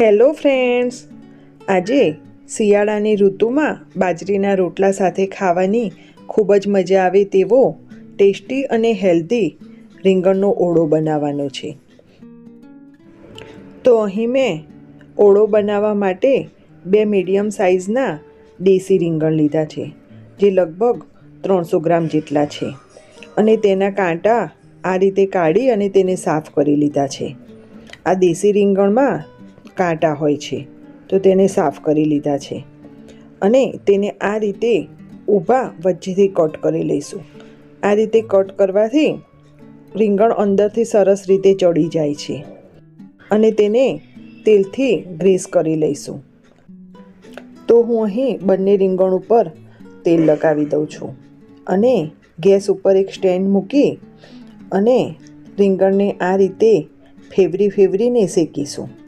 Hello friends આજે શિયાળાની ઋતુમાં બાજરીના રોટલા સાથે ખાવાની ખૂબ જ મજા આવે તેવો ટેસ્ટી અને હેલ્ધી રીંગણનો ઓળો બનાવવાનો છે. તો અહીં મેં ઓળો બનાવવા માટે બે મીડિયમ સાઇઝના દેશી રીંગણ લીધા છે, જે લગભગ ત્રણસો ગ્રામ જેટલા છે. અને તેના કાંટા આ રીતે કાઢી અને તેને સાફ કરી લીધા છે. આ દેશી રીંગણમાં કાંટા હોય છે, તો તેને સાફ કરી લીધા છે. અને તેને આ રીતે ઊભા વચ્ચેથી કટ કરી લઈશું. આ રીતે કટ કરવાથી રીંગણ અંદરથી સરસ રીતે ચડી જાય છે. અને તેને તેલથી ગ્રીસ કરી લઈશું. તો હું અહીં બંને રીંગણ ઉપર તેલ લગાવી દઉં છું. અને ગેસ ઉપર એક સ્ટેન્ડ મૂકી અને રીંગણને આ રીતે ફેવરી ફેવરીને શેકીશું.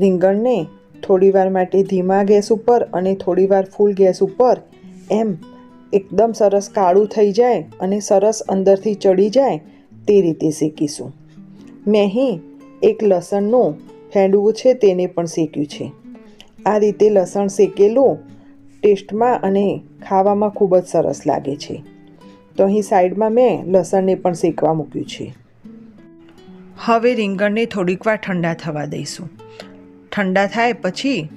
રીંગણને થોડીવાર માટે ધીમા ગેસ ઉપર અને થોડીવાર ફૂલ ગેસ ઉપર, એમ એકદમ સરસ કાળું થઈ જાય અને સરસ અંદરથી ચડી જાય તે રીતે શેકીશું. મેં અહીં એક લસણનું ફેંડવું છે તેને પણ શેક્યું છે. આ રીતે લસણ શેકેલું ટેસ્ટમાં અને ખાવામાં ખૂબ જ સરસ લાગે છે. તો અહીં સાઈડમાં મેં લસણને પણ શેકવા મૂક્યું છે. હવે રીંગણને થોડીક વાર ઠંડા થવા દઈશું. ઠંડા થાય પછી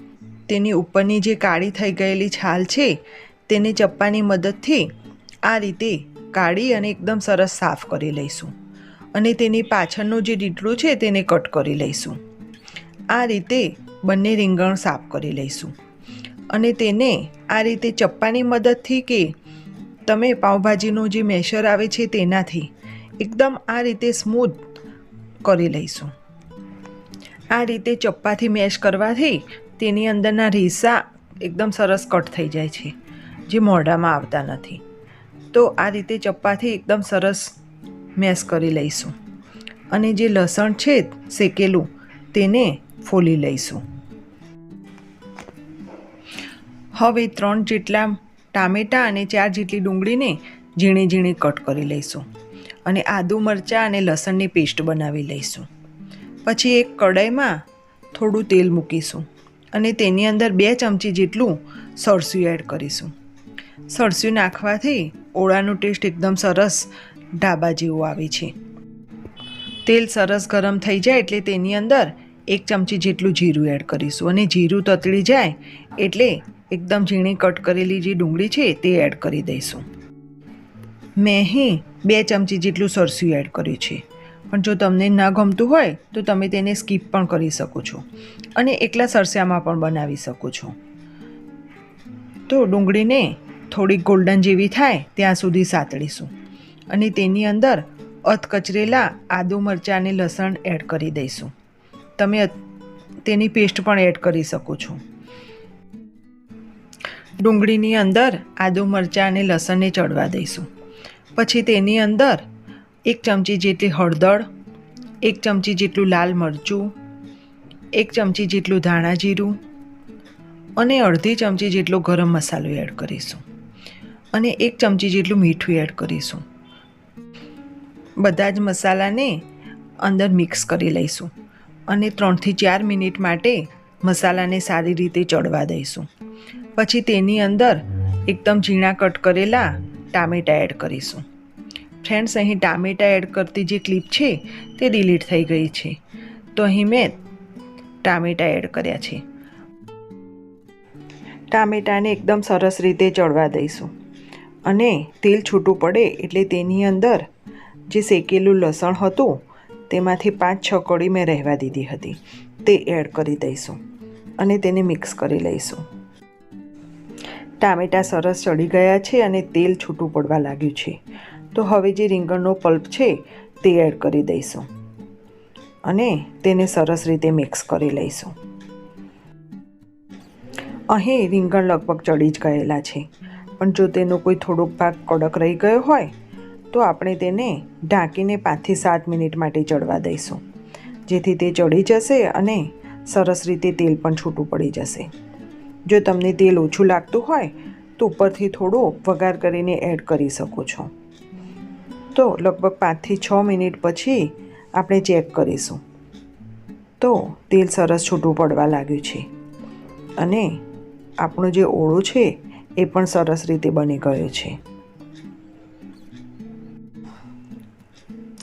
તેની ઉપરની જે કાળી થઈ ગયેલી છાલ છે, તેને ચપ્પાની મદદથી આ રીતે કાઢી અને એકદમ સરસ સાફ કરી લઈશું. અને તેની પાછળનું જે ડીટલું છે તેને કટ કરી લઈશું. આ રીતે બંને રીંગણ સાફ કરી લઈશું. અને તેને આ રીતે ચપ્પાની મદદથી કે તમે પાઉંભાજીનું જે મેશર આવે છે તેનાથી એકદમ આ રીતે સ્મૂથ કરી લઈશું. આ રીતે ચપ્પાથી મેશ કરવાથી તેની અંદરના રેસા એકદમ સરસ કટ થઈ જાય છે, જે મોઢામાં આવતા નથી. તો આ રીતે ચપ્પાથી એકદમ સરસ મેશ કરી લઈશું. અને જે લસણ છે શેકેલું, તેને ફોલી લઈશું. હવે ત્રણ જેટલા ટામેટાં અને ચાર જેટલી ડુંગળીને ઝીણી ઝીણી કટ કરી લઈશું. અને આદુ મરચાં અને લસણની પેસ્ટ બનાવી લઈશું. પછી એક કડાઈમાં થોડું તેલ મૂકીશું અને તેની અંદર બે ચમચી જેટલું સરસું એડ કરીશું. સરસું નાખવાથી ઓળાનું ટેસ્ટ એકદમ સરસ ઢાબા જેવું આવે છે. તેલ સરસ ગરમ થઈ જાય એટલે તેની અંદર એક ચમચી જેટલું જીરું એડ કરીશું અને જીરું તતળી જાય એટલે એકદમ ઝીણી કટ કરેલી જે ડુંગળી છે તે એડ કરી દઈશું. મેં બે ચમચી જેટલું સરસું એડ કર્યું છે. પણ જો તમને ન ગમતું હોય, તો તમે તેને સ્કીપ પણ કરી શકો છો અને એકલા સરસામાં પણ બનાવી શકો છો. તો ડુંગળીને થોડીક ગોલ્ડન જેવી થાય, ત્યાં સુધી સાતળીશું અને તેની અંદર અધકચરેલા આદુ મરચાં અને લસણ એડ કરી દઈશું. તમે તેની પેસ્ટ પણ એડ કરી શકો છો. ડુંગળીની અંદર આદુ મરચાં અને લસણને ચડવા દઈશું. પછી તેની અંદર એક ચમચી જેટલી હળદર, એક ચમચી જેટલું લાલ મરચું, એક ચમચી જેટલું ધાણા જીરું અને અડધી ચમચી જેટલો ગરમ મસાલો એડ કરીશું અને એક ચમચી જેટલું મીઠું એડ કરીશું. બધા જ મસાલાને અંદર મિક્સ કરી લઈશું અને ત્રણથી ચાર મિનિટ માટે મસાલાને સારી રીતે ચડવા દઈશું. પછી તેની અંદર એકદમ ઝીણા કટ કરેલા ટામેટાં એડ કરીશું. ફ્રેન્ડ્સ અહીં ટામેટા એડ કરતી જે ક્લિપ છે, તે ડિલીટ થઈ ગઈ છે. તો અહીં મેં ટામેટાં એડ કર્યા છે. ટામેટાને એકદમ સરસ રીતે ચડવા દઈશું. અને તેલ છૂટું પડે એટલે તેની અંદર જે શેકેલું લસણ હતું, તેમાંથી પાંચ છ કળી મેં રહેવા દીધી હતી. તે એડ કરી દઈશું અને તેને મિક્સ કરી લઈશું. ટામેટાં સરસ ચડી ગયા છે અને તેલ છૂટું પડવા લાગ્યું છે. તો હવે જે રીંગણનો પલ્પ છે તે એડ કરી દઈશું અને તેને સરસ રીતે મિક્સ કરી લઈશું. અહીં રીંગણ લગભગ ચડી જ ગયેલા છે. પણ જો તેનો કોઈ થોડોક ભાગ કડક રહી ગયો હોય, તો આપણે તેને ઢાંકીને પાંચથી સાત મિનિટ માટે ચડવા દઈશું. જેથી તે ચડી જશે અને સરસ રીતે તેલ પણ છૂટું પડી જશે. જો તમને તેલ ઓછું લાગતું હોય, તો ઉપરથી થોડું વઘાર કરીને એડ કરી શકો છો. તો લગભગ પાંચથી છ મિનિટ પછી આપણે ચેક કરીશું. તો તેલ સરસ છૂટું પડવા લાગ્યું છે. અને આપણું જે ઓળું છે એ પણ સરસ રીતે બની ગયો છે.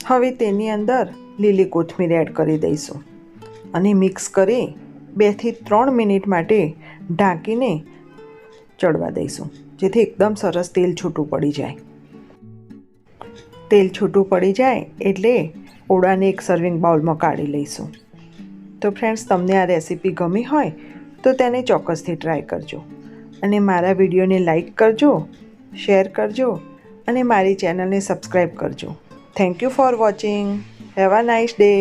હવે તેની અંદર લીલી કોથમીર એડ કરી દઈશું અને મિક્સ કરી બેથી ત્રણ મિનિટ માટે ઢાંકીને ચડવા દઈશું, જેથી એકદમ સરસ તેલ છૂટું પડી જાય. તેલ છૂટું પડી જાય એટલે ઓળાને એક સર્વિંગ બાઉલમાં કાઢી લઈશું. તો ફ્રેન્ડ્સ તમને આ રેસીપી ગમી હોય તો તેને ચોક્કસથી ટ્રાય કરજો. અને મારા વિડીયોને લાઈક કરજો શેર કરજો અને મારી ચેનલને સબસ્ક્રાઈબ કરજો. Thank you for watching have a nice day